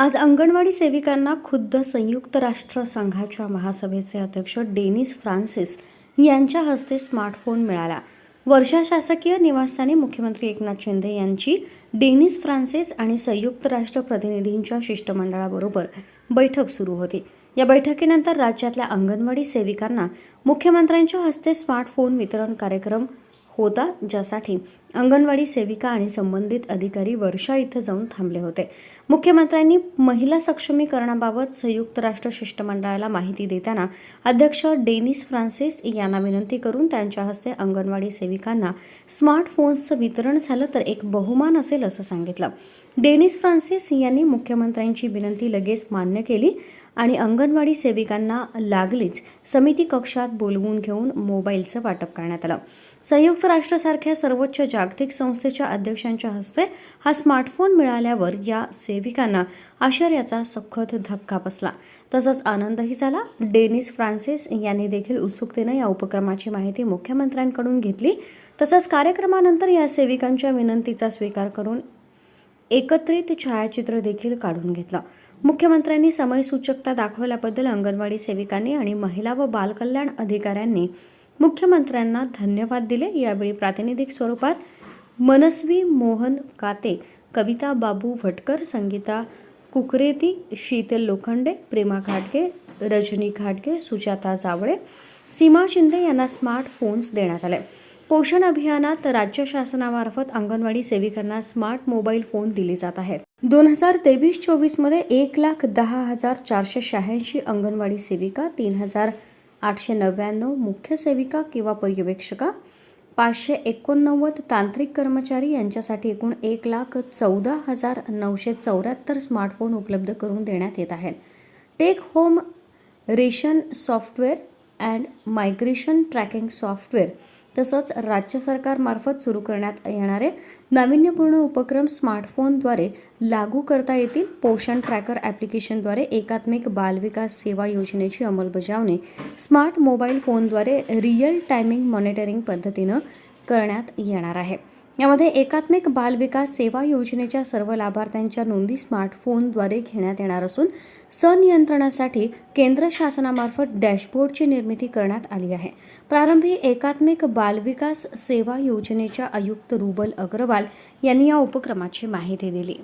आज अंगणवाडी सेविकांना खुद्द संयुक्त राष्ट्र संघाच्या महासभेचे अध्यक्ष डेनिस फ्रान्सिस यांच्या हस्ते स्मार्टफोन मिळाला. वर्षा शासकीय निवासस्थानी मुख्यमंत्री एकनाथ शिंदे यांची डेनिस फ्रान्सिस आणि संयुक्त राष्ट्र प्रतिनिधींच्या शिष्टमंडळाबरोबर बैठक सुरू होती. या बैठकीनंतर राज्यातल्या अंगणवाडी सेविकांना मुख्यमंत्र्यांच्या हस्ते स्मार्टफोन वितरण कार्यक्रम होता ज्यासाठी अंगणवाडी सेविका आणि संबंधित अधिकारी वर्षा इथं जाऊन थांबले होते. मुख्यमंत्र्यांनी महिला सक्षमीकरणाबाबत संयुक्त राष्ट्र शिष्टमंडळाला माहिती देताना अध्यक्ष डेनिस फ्रान्सिस यांना विनंती करून त्यांच्या हस्ते अंगणवाडी सेविकांना स्मार्टफोन्सचं वितरण झालं तर एक बहुमान असेल असं सांगितलं. डेनिस फ्रान्सिस यांनी मुख्यमंत्र्यांची विनंती लगेच मान्य केली. आणि अंगणवाडी सेविकांना लागलीच समिती कक्षात बोलवून घेऊन मोबाईलचं वाटप करण्यात आलं. संयुक्त राष्ट्रासारख्या सर्वोच्च जागतिक संस्थेच्या अध्यक्षांच्या हस्ते हा स्मार्टफोन मिळाल्यावर या सेविकांना आश्चर्याचा सखत धक्का बसला. तसंच आनंदही झाला. डेनिस फ्रान्सिस यांनी देखील उत्सुकतेनं या उपक्रमाची माहिती मुख्यमंत्र्यांकडून घेतली. तसंच कार्यक्रमानंतर या सेविकांच्या विनंतीचा स्वीकार करून एकत्रित छायाचित्र देखील काढून घेतलं. मुख्यमंत्र्यांनी समयसूचकता दाखवल्याबद्दल अंगणवाडी सेविकांनी आणि महिला व बालकल्याण अधिकाऱ्यांनी मुख्यमंत्र्यांना धन्यवाद दिले. यावेळी प्रातिनिधिक स्वरूपात मनस्वी मोहन काते कविता बाबू भटकर संगीता कुकरेती शीतल लोखंडे प्रेमा घाटगे रजनी घाटगे सुजाता जावळे सीमा शिंदे यांना स्मार्टफोन्स देण्यात आले. पोषण अभियानात राज्य शासनामार्फत अंगणवाडी सेविकांना स्मार्ट मोबाईल फोन दिले जात आहेत. दोन हजार तेवीस चोवीसमध्ये एक लाख दहा हजार चारशे शहाऐंशी अंगणवाडी सेविका तीन हजार आठशे नव्याण्णव मुख्य सेविका किंवा पर्यवेक्षका पाचशे एकोणनव्वद तांत्रिक कर्मचारी यांच्यासाठी एकूण एक लाख चौदा हजार नऊशे चौऱ्याहत्तर स्मार्टफोन उपलब्ध करून देण्यात येत आहेत. Take home ration software and migration tracking software तसंच राज्य सरकारमार्फत सुरू करण्यात येणारे नाविन्यपूर्ण उपक्रम स्मार्टफोनद्वारे लागू करता येतील. पोषण ट्रॅकर ॲप्लिकेशनद्वारे एकात्मिक बालविकास सेवा योजनेची अंमलबजावणी. स्मार्ट मोबाईल फोनद्वारे रिअल टायमिंग मॉनिटरिंग पद्धतीनं करण्यात येणार आहे. यामध्ये एकात्मिक बालविकास सेवा योजनेच्या सर्व लाभार्थ्यांच्या नोंदी स्मार्टफोनद्वारे घेण्यात येणार असून सनियंत्रणासाठी केंद्र शासनामार्फत डॅशबोर्डची निर्मिती करण्यात आली आहे. प्रारंभी एकात्मिक बालविकास सेवा योजनेच्या आयुक्त रुबल अग्रवाल यांनी या उपक्रमाची माहिती दिली.